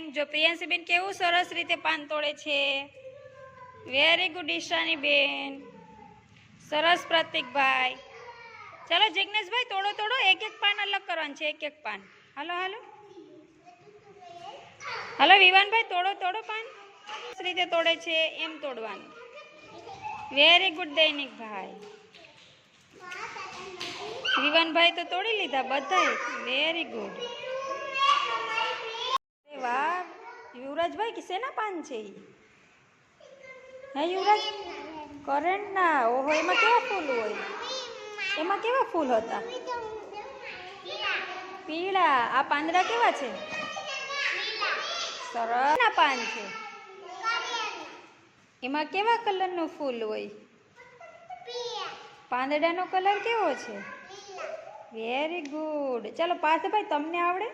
જો પ્રિયાંશીબેન કેવું સરસ રીતે પાન તોડે છે. વેરી ગુડ ઈશાની બેન. સરસ પ્રતિકભાઈ. ચાલો જિગ્નેશભાઈ, તોડો તોડો, એક એક પાન અલગ કરવાનું છે, એક એક પાન. હાલો હાલો. હાલો, વિવાનભાઈ, તોડો તોડો પાન. રીતે તોડે છે, એમ તોડવાનું. Very good દૈનિકભાઈ. વિવાનભાઈ તો તોડી લીધા બધાય વેરી ગુડ અરે વાહ યુવરાજભાઈ, કે શેના પાન છે એ હે યુવરાજ? કરંટના ઓહો, એમાં કેવા ફૂલ હોય? એમાં કેવા ફૂલ હતા? પીળા. આ પાંદડા કેવા છે? સરસ. પાન છે. એમાં કેવા કલરનું ફૂલ હોય? પાંદડાનો કલર કેવો છે? Very good. ચાલો પાર્થભાઈ, તમને આવડે?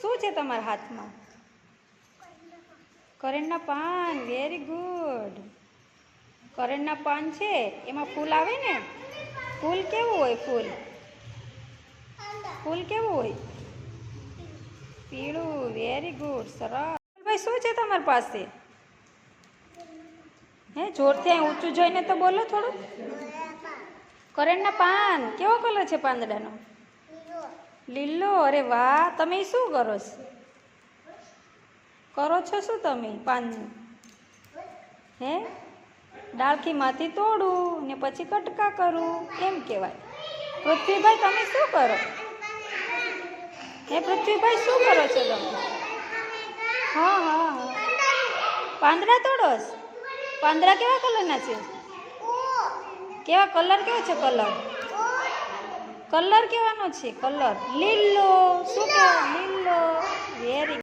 શું છે તમારા હાથમાં? કરણના પાન વેરી ગુડ કરણના પાન છે, એમાં ફૂલ આવે ને? ફૂલ કેવું હોય ફૂલ? ફૂલ કેવું હોય? પીળું વેરી ગુડ સરસ. ભાઈ શું છે તમારી પાસે? હે, જોરથી ઊંચું જોઈને તો બોલો થોડું. કરણના પાન, કેવો કલર છે પાંદડાનો? લીલો, અરે વાહ, તમે શું કરો છો? કરો છો શું તમે પાન હે? ડાળખીમાંથી તોડું ને પછી કટકા કરું એમ કહેવાય? પૃથ્વીભાઈ, તમે શું કરો? હે પૃથ્વીભાઈ, શું કરો છો તમે? હા હા હા. પાંદડા તોડોસ પાંદડા કેવા કલરના છે? કેવા કલર, કેવો છે કલર? કલર કેવાનો છે? કલર. લીલો. શું કહેવાય લીલો. વેરી